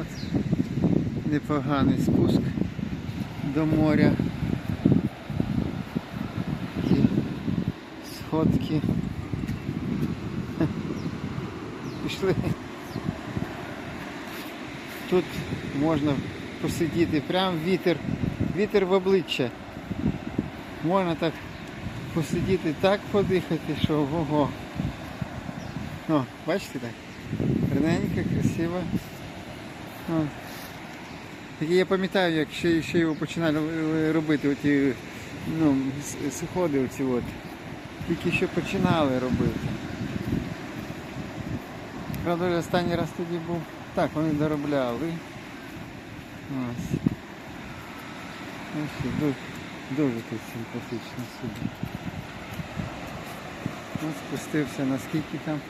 От непоганий спуск до моря. Такі сходки. Пішли. Тут можна посидіти, прям вітер, вітер в обличчя. Можна так посидіти, так подихати, що ого. О, бачите так? Гарненько, красиво. Так я пам'ятаю, як ще, ще його починали е, робити, оті, ну, сходи оці от. Тільки що починали робити. Правда, останній раз тоді був. Так, вони доробляли. Ось. Ось, дуже, дуже тут симпатично собі. Ну, спустився на скільки там?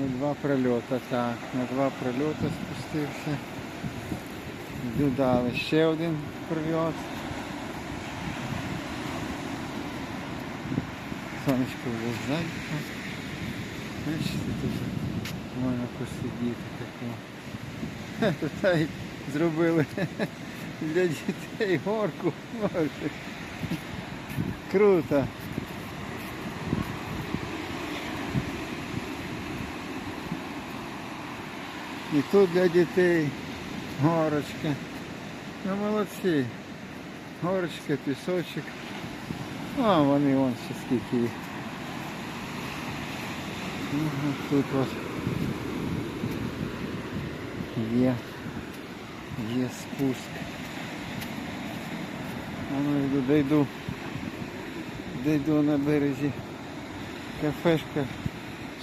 На два прольота, так. На два прольота спустився. Йду далі. Ще один прольот. Сонечко вже ззаді. Бачите, тут можна посидіти такого. Тут навіть зробили для дітей горку. Круто. І тут для дітей горочка. Ну молодці. Горочка, пісочок. А вони вон ще скільки їх. Тут от є, є спуск. А ну йду, дойду, дойду на березі. Кафешка,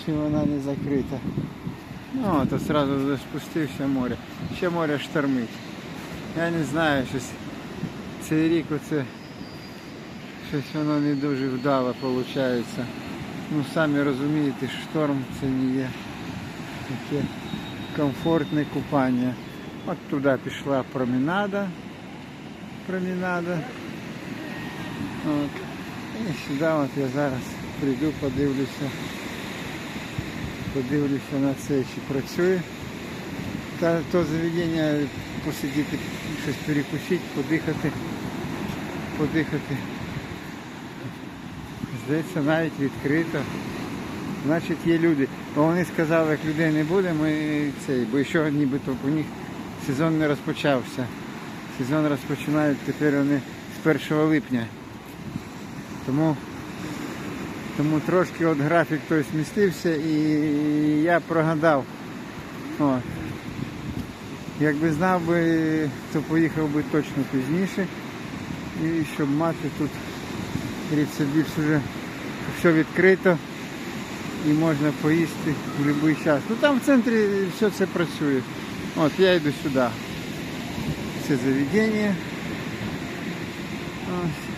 чи вона не закрита. Ну, то сразу вже спустився море. Ще море штормить. Я не знаю, щось цей рік оце щось воно не дуже вдало виходить. Ну самі розумієте, шторм це не є таке комфортне купання. От туди пішла променада. Променада. От. І сюди от я зараз прийду, подивлюся. Подивлюся на це, чи працює. Та то заведення посидіти, щось перекусити, подихати, подихати. Здається, навіть відкрито. Значить є люди. Бо вони сказали, як людей не буде, ми цей, бо ще нібито у них сезон не розпочався. Сезон розпочинають тепер вони з 1 липня. Тому, тому трошки от графік той змістився і я прогадав. От. Якби знав би, то поїхав би точно пізніше. І щоб мати тут Дивіться, більш вже все відкрито і можна поїсти в будь-який час. Ну там в центрі все це працює. От я йду сюди. Це заведення. Ось.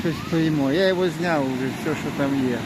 Щось поїмо. Я його зняв вже все, що там є.